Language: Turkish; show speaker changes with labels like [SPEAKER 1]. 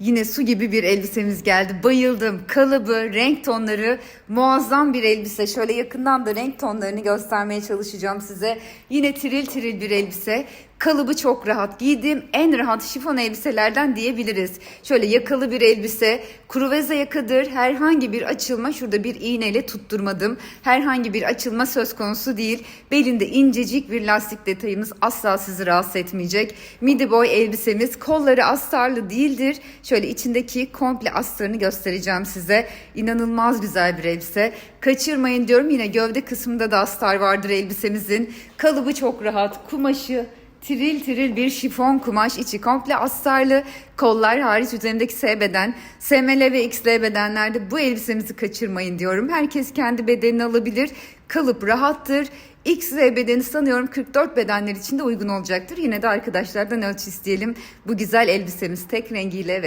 [SPEAKER 1] Yine su gibi bir elbisemiz geldi. Bayıldım. Kalıbı, renk tonları muazzam bir elbise. Şöyle yakından da renk tonlarını göstermeye çalışacağım size. Yine tiril tiril bir elbise. Kalıbı çok rahat. Giydiğim en rahat şifon elbiselerden diyebiliriz. Şöyle yakalı bir elbise. Kruveze yakadır. Herhangi bir açılma şurada bir iğneyle tutturmadım. Herhangi bir açılma söz konusu değil. Belinde incecik bir lastik detayımız asla sizi rahatsız etmeyecek. Midi boy elbisemiz. Kolları astarlı değildir. Şöyle içindeki komple astarını göstereceğim size. İnanılmaz güzel bir elbise. Kaçırmayın diyorum. Yine gövde kısmında da astar vardır elbisemizin. Kalıbı çok rahat. Kumaşı Tiril tiril bir şifon kumaş içi komple astarlı kollar hariç üzerindeki S beden SML ve XL bedenlerde bu elbisemizi kaçırmayın diyorum. Herkes kendi bedenini alabilir. Kalıp rahattır. XL bedeni sanıyorum 44 bedenler için de uygun olacaktır. Yine de arkadaşlardan ölçü isteyelim. Bu güzel elbisemiz tek rengiyle ve